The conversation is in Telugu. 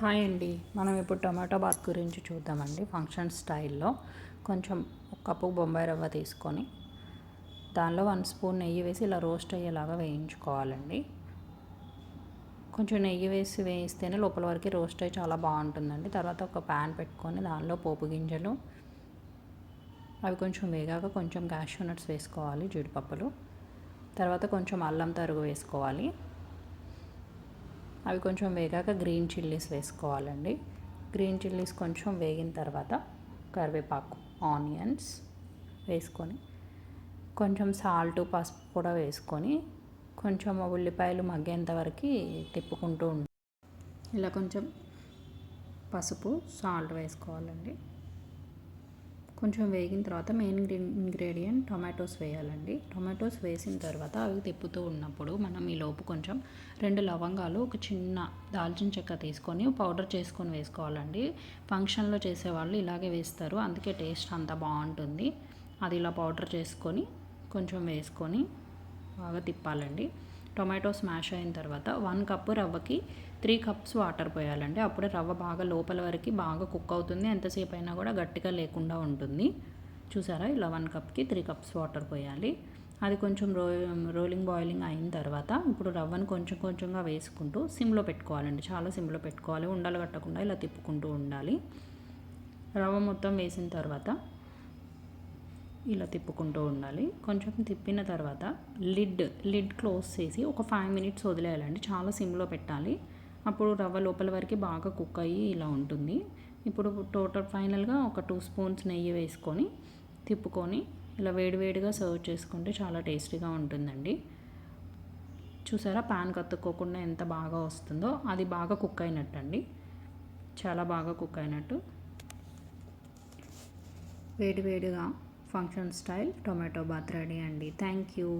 హాయ్ అండి. మనం ఇప్పుడు టమాటో బాత్ గురించి చూద్దామండి ఫంక్షన్ స్టైల్లో కొంచెం ఒక కప్పు బొంబాయి రవ్వ తీసుకొని దానిలో వన్ స్పూన్ నెయ్యి వేసి ఇలా రోస్ట్ అయ్యేలాగా వేయించుకోవాలండి. కొంచెం నెయ్యి వేసి వేయిస్తేనే లోపల వరకు రోస్ట్ అయ్యి చాలా బాగుంటుందండి. తర్వాత ఒక ప్యాన్ పెట్టుకొని దానిలో పోపు గింజలు అవి కొంచెం వేగాక కొంచెం క్యాష్యూ నట్స్ వేసుకోవాలి జీడిపప్పులు. తర్వాత కొంచెం అల్లం తరుగు వేసుకోవాలి. అవి కొంచెం వేగాక గ్రీన్ చిల్లీస్ వేసుకోవాలండి. గ్రీన్ చిల్లీస్ కొంచెం వేగిన తర్వాత కరివేపాకు ఆనియన్స్ వేసుకొని కొంచెం సాల్ట్ పసుపు కూడా వేసుకొని కొంచెం ఉల్లిపాయలు మగ్గేంత వరకు తిప్పుకుంటూ ఉంటాం ఇలా కొంచెం పసుపు సాల్ట్ వేసుకోవాలండి. కొంచెం వేగిన తర్వాత మెయిన్ ఇంగ్రీడియంట్ టొమాటోస్ వేయాలండి. టొమాటోస్ వేసిన తర్వాత అవి తిప్పుతూ ఉన్నప్పుడు మనం ఈ లోపు కొంచెం రెండు లవంగాలు ఒక చిన్న దాల్చిన చెక్క తీసుకొని పౌడర్ చేసుకొని వేసుకోవాలండి. ఫంక్షన్లో చేసేవాళ్ళు ఇలాగే వేస్తారు. అందుకే టేస్ట్ అంత బాగుంటుంది. అది ఇలా పౌడర్ చేసుకొని కొంచెం వేసుకొని బాగా తిప్పాలండి. టొమాటో స్మాష్ అయిన తర్వాత వన్ కప్పు రవ్వకి త్రీ కప్స్ వాటర్ పోయాలండి. అప్పుడే రవ్వ బాగా లోపల వరకు బాగా కుక్ అవుతుంది. ఎంతసేపు అయినా కూడా గట్టిగా లేకుండా ఉంటుంది. చూసారా? ఇలా వన్ కప్కి త్రీ కప్స్ వాటర్ పోయాలి. అది కొంచెం రో రోలింగ్ బాయిలింగ్ అయిన తర్వాత ఇప్పుడు రవ్వను కొంచెం కొంచెంగా వేసుకుంటూ సిమ్లో పెట్టుకోవాలండి. చాలా సిమ్లో పెట్టుకోవాలి. ఉండలు కట్టకుండా ఇలా తిప్పుకుంటూ ఉండాలి. రవ్వ మొత్తం వేసిన తర్వాత ఇలా తిప్పుకుంటూ ఉండాలి. కొంచెం తిప్పిన తర్వాత లిడ్ లిడ్ క్లోజ్ చేసి ఒక ఫైవ్ మినిట్స్ వదిలేయాలండి. చాలా సిమ్లో పెట్టాలి. అప్పుడు రవ్వ లోపల వరకు బాగా కుక్ అయ్యి ఇలా ఉంటుంది. ఇప్పుడు టోటల్ ఫైనల్గా ఒక టూ స్పూన్స్ నెయ్యి వేసుకొని తిప్పుకొని ఇలా వేడివేడిగా సర్వ్ చేసుకుంటే చాలా టేస్టీగా ఉంటుందండి. చూసారా? ప్యాన్ కత్తుక్కోకుండా ఎంత బాగా వస్తుందో అది బాగా కుక్ అయినట్టు అండి చాలా బాగా కుక్ అయినట్టు. వేడివేడిగా function style tomato bath ready అండి. Thank you.